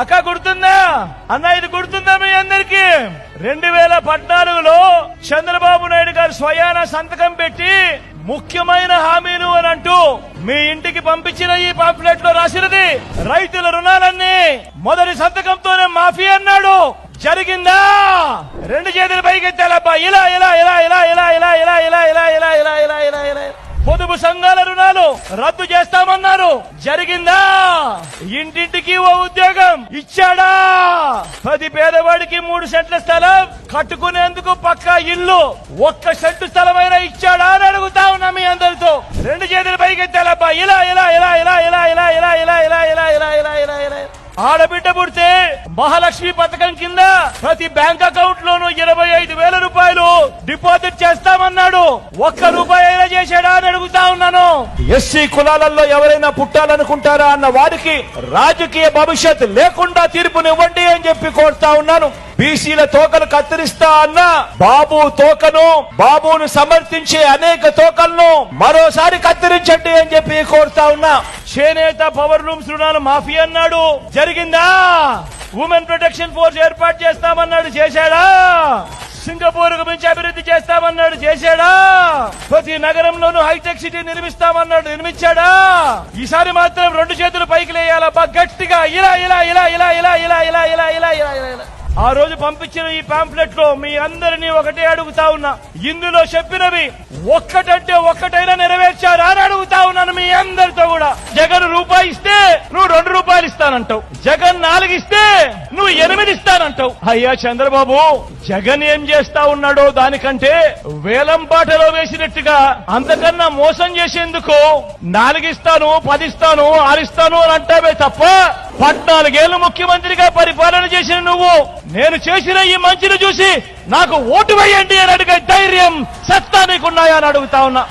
అక్క గుర్తుందా అన్న ఇది గుర్తుందా మీ అందరికి రెండు వేల పద్నాలుగులో చంద్రబాబు నాయుడు గారు స్వయాన సంతకం పెట్టి ముఖ్యమైన హామీలు అని అంటూ మీ ఇంటికి పంపించిన ఈ పాంప్లెట్లో రాసినది రైతుల రుణాలన్నీ మొదటి సంతకంతోనే మాఫీ అన్నాడు జరిగిందా రెండు చేతులు పైకెత్తాలబ్బా ఇలా ఇలా ఇలా ఇలా ఇలా ఇలా ఇలా ఇలా ఇలా ఇలా ఇలా ఇలా ఇలా ఇలా పొదుపు సంఘాల రద్దు చేస్తామన్నారు జరిగిందా ఇంటింటికి ఓ ఉద్యోగం ఇచ్చాడా పది పేదవాడికి మూడు సెంట్ల స్థలం కట్టుకునేందుకు పక్క ఇల్లు ఒక్క సెంటు స్థలమైనా ఇచ్చాడా అని అడుగుతా ఉన్నా మీ అందరితో రెండు చేతులు పైకెత్తాలబ్బా ఇలా ఇలా ఇలా ఇలా ఇలా ఇలా ఇలా ఇలా ఇలా ఇలా ఇలా ఇలా ఇలా ఇలా ఆడబిడ్డ పుడితే మహాలక్ష్మి పథకం కింద ప్రతి బ్యాంక్ అకౌంట్ లోనూ ఇరవై ఐదు వేల రూపాయలు డిపాజిట్ చేస్తామన్నాడు. ఒక్క రూపాయి అయినా చేశాడా అని అడుగుతా ఉన్నాను. ఎస్సీ కులాలలో ఎవరైనా పుట్టాలనుకుంటారా అన్న వారికి రాజకీయ భవిష్యత్ లేకుండా తీర్పునివ్వండి అని చెప్పి కోరుతా ఉన్నాను. బీసీల తోకలు కత్తిరిస్తా అన్న బాబు తోకను బాబును సమర్థించే అనేక తోకలను మరోసారి కత్తిరించండి అని చెప్పి కోరుతా ఉన్నా. చేనేత పవర్ రూమ్స్ రుణాలు మాఫీ అన్నాడు. జరిగిందా? ఉమెన్ ప్రొటెక్షన్ ఫోర్స్ ఏర్పాటు చేస్తామన్నాడు. చేశాడా? సింగపూర్కు మించి అభివృద్ధి చేస్తామన్నాడు చేశాడా ప్రతి నగరంలోనూ హైటెక్ సిటీ నిర్మిస్తామన్నాడు నిర్మించాడా ఈసారి మాత్రం రెండు చేతులు పైకి లేయాలబ్బా గట్టిగా ఇలా ఇలా ఇలా ఇలా ఇలా ఇలా ఇలా ఇలా ఇలా ఇలా ఇలా ఆ రోజు పంపించిన ఈ పాంప్లెట్లో మీ అందరినీ ఒకటే అడుగుతా ఉన్నా ఇందులో చెప్పినవి ఒక్కటంటే ఒక్కటైనా నెరవేర్చారా అని అడుగుతా ఉన్నాను మీ అందరితో కూడా జగన్ రూపాయి ఇస్తే నువ్వు రెండు రూపాయలు ఇస్తానంటావు జగన్ నాలుగు ఇస్తే నువ్వు ఎనిమిది ఇస్తానంటావు అయ్యా చంద్రబాబు జగన్ ఏం చేస్తా ఉన్నాడో దానికంటే వేలం పాటలో వేసినట్టుగా అంతకన్నా మోసం చేసేందుకు నాలుగిస్తాను పదిస్తాను ఆరిస్తాను అని అంటావే తప్ప పద్నాలుగేళ్ళు ముఖ్యమంత్రిగా పరిపాలన చేసిన నువ్వు నేను చేసిన ఈ మంచిని చూసి నాకు ఓటు వేయండి అని అడిగే ధైర్యం సత్తా నీకున్నాయా అని అడుగుతా ఉన్నా.